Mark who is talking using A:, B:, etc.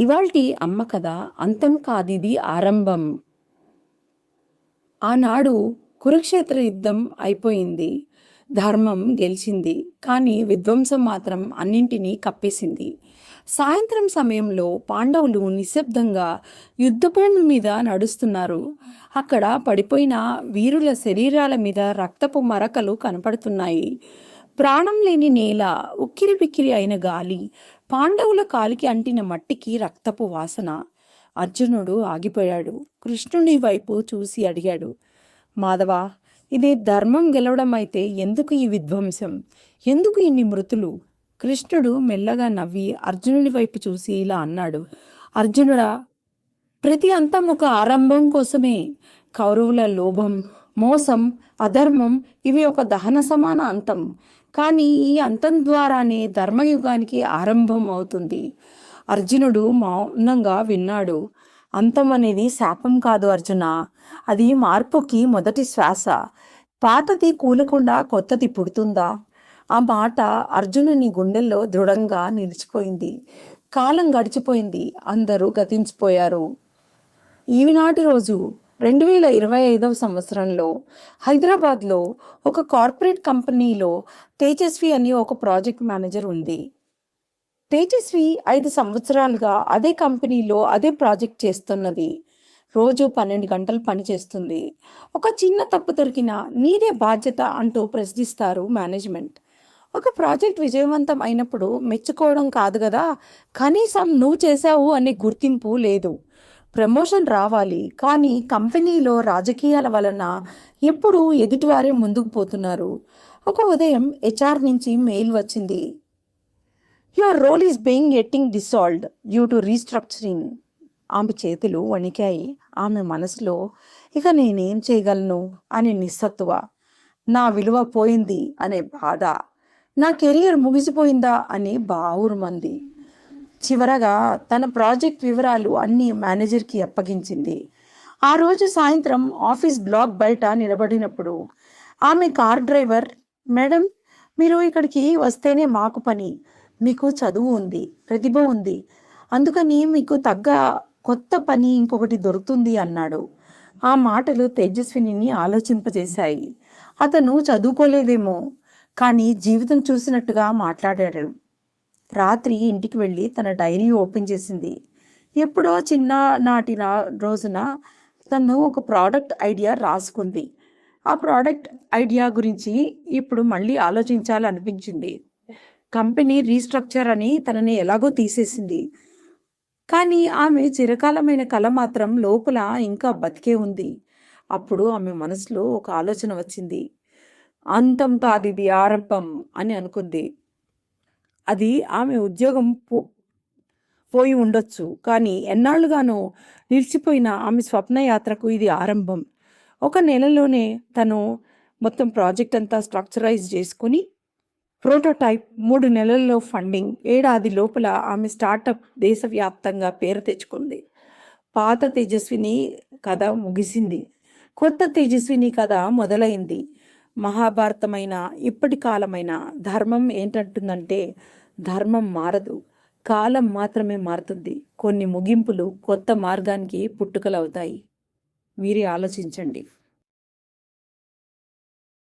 A: ఇవాల్టి అమ్మ కథ అంతం కాదిది ఆరంభం. ఆనాడు కురుక్షేత్ర యుద్ధం అయిపోయింది. ధర్మం గెలిచింది. కానీ విధ్వంసం మాత్రం అన్నింటినీ కప్పేసింది. సాయంత్రం సమయంలో పాండవులు నిశ్శబ్దంగా యుద్ధభూమి మీద నడుస్తున్నారు. అక్కడ పడిపోయిన వీరుల శరీరాల మీద రక్తపు మరకలు కనపడుతున్నాయి. ప్రాణం లేని నేల ఉక్కిరి బిక్కిరి అయిన గాలి పాండవుల కాలికి అంటిన మట్టికి రక్తపు వాసన అర్జునుడు ఆగిపోయాడు. కృష్ణుని వైపు చూసి అడిగాడు మాధవ ఇది ధర్మం గెలవడం అయితే ఎందుకు ఈ విధ్వంసం? ఎందుకు ఇన్ని మృతులు? కృష్ణుడు మెల్లగా నవ్వి అర్జునుడి వైపు చూసి ఇలా అన్నాడు అర్జునుడా ప్రతి అంతం ఒక ఆరంభం కోసమే కౌరవుల లోభం మోసం అధర్మం ఇవి ఒక దహన సమాన అంతం. కానీ ఈ అంతం ద్వారానే ధర్మయుగానికి ఆరంభం అవుతుంది. అర్జునుడు మౌనంగా విన్నాడు. అంతం అనేది శాపం కాదు అర్జున. అది మార్పుకి మొదటి శ్వాస. పాతది కూలకుండా కొత్తది పుడుతుందా? ఆ మాట అర్జునుని గుండెల్లో దృఢంగా నిలిచిపోయింది. కాలం గడిచిపోయింది. అందరూ గతించిపోయారు. ఈనాటి రోజు రెండు వేల ఇరవై ఐదవ సంవత్సరంలో హైదరాబాద్లో ఒక కార్పొరేట్ కంపెనీలో తేజస్వి అని ఒక ప్రాజెక్ట్ మేనేజర్ ఉంది. తేజస్వి ఐదు సంవత్సరాలుగా అదే కంపెనీలో అదే ప్రాజెక్ట్ చేస్తున్నది. రోజు పన్నెండు గంటలు పనిచేస్తుంది ఒక చిన్న తప్పు దొరికినా నీదే బాధ్యత అంటూ ప్రశ్నిస్తారు మేనేజ్మెంట్. ఒక ప్రాజెక్ట్ విజయవంతం అయినప్పుడు మెచ్చుకోవడం కాదు కదా కనీసం నువ్వు చేశావు అనే గుర్తింపు లేదు. ప్రమోషన్ రావాలి. కానీ కంపెనీలో రాజకీయాల వలన ఎప్పుడు ఎదుటివారే ముందుకు పోతున్నారు. ఒక ఉదయం హెచ్ఆర్ నుంచి మెయిల్ వచ్చింది. Your role is being getting dissolved due to restructuring ఆమె చేతులు వణికాయి. ఆమె మనసులో ఇక నేనేం చేయగలను? అనే నిస్సత్తువ. నా విలువ పోయింది అనే బాధ. నా కెరియర్ ముగిసిపోయిందా? అని బావురుమంది. చివరగా తన ప్రాజెక్ట్ వివరాలు అన్నీ మేనేజర్కి అప్పగించింది. ఆ రోజు సాయంత్రం ఆఫీస్ బ్లాక్ బయట నిలబడినప్పుడు ఆమె కార్ డ్రైవర్ మేడం మీరు ఇక్కడికి వస్తేనే మాకు పని. మీకు చదువు ఉంది ప్రతిభ ఉంది. అందుకని మీకు తగ్గ కొత్త పని ఇంకొకటి దొరుకుతుంది అన్నాడు. ఆ మాటలు తేజస్విని ఆలోచింపజేశాయి. అతను చదువుకోలేదేమో కానీ జీవితం చూసినట్టుగా మాట్లాడాడు. రాత్రి ఇంటికి వెళ్ళి తన డైరీ ఓపెన్ చేసింది. ఎప్పుడో చిన్న నాటి రోజున తను ఒక ప్రోడక్ట్ ఐడియా రాసుకుంది. ఆ ప్రోడక్ట్ ఐడియా గురించి ఇప్పుడు మళ్ళీ ఆలోచించాలనిపించింది. కంపెనీ రీస్ట్రక్చర్ అని తనని ఎలాగో తీసేసింది. కానీ ఆమె చిరకాలమైన కళ మాత్రం లోపల ఇంకా బతికే ఉంది. అప్పుడు ఆమె మనసులో ఒక ఆలోచన వచ్చింది. అంతం కాదిది ఆరంభం అని అనుకుంది. అది ఆమె ఉద్యోగం పో పోయి ఉండొచ్చు. కానీ ఎన్నాళ్ళుగానో నిలిచిపోయిన ఆమె స్వప్నయాత్రకు ఇది ఆరంభం. ఒక నెలలోనే తను మొత్తం ప్రాజెక్ట్ అంతా స్ట్రక్చరైజ్ చేసుకుని ప్రోటోటైప్ మూడు నెలల్లో ఫండింగ్ ఏడాది లోపల ఆమె స్టార్టప్ దేశవ్యాప్తంగా పేరు తెచ్చుకుంది. పాత తేజస్విని కథ ముగిసింది. కొత్త తేజస్విని కథ మొదలైంది. మహాభారతమైన ఇప్పటి కాలమైన ధర్మం ఏంటంటుందంటే ధర్మం మారదు. కాలం మాత్రమే మారుతుంది. కొన్ని ముగింపులు కొత్త మార్గానికి పుట్టుకలవుతాయి. మీరే ఆలోచించండి.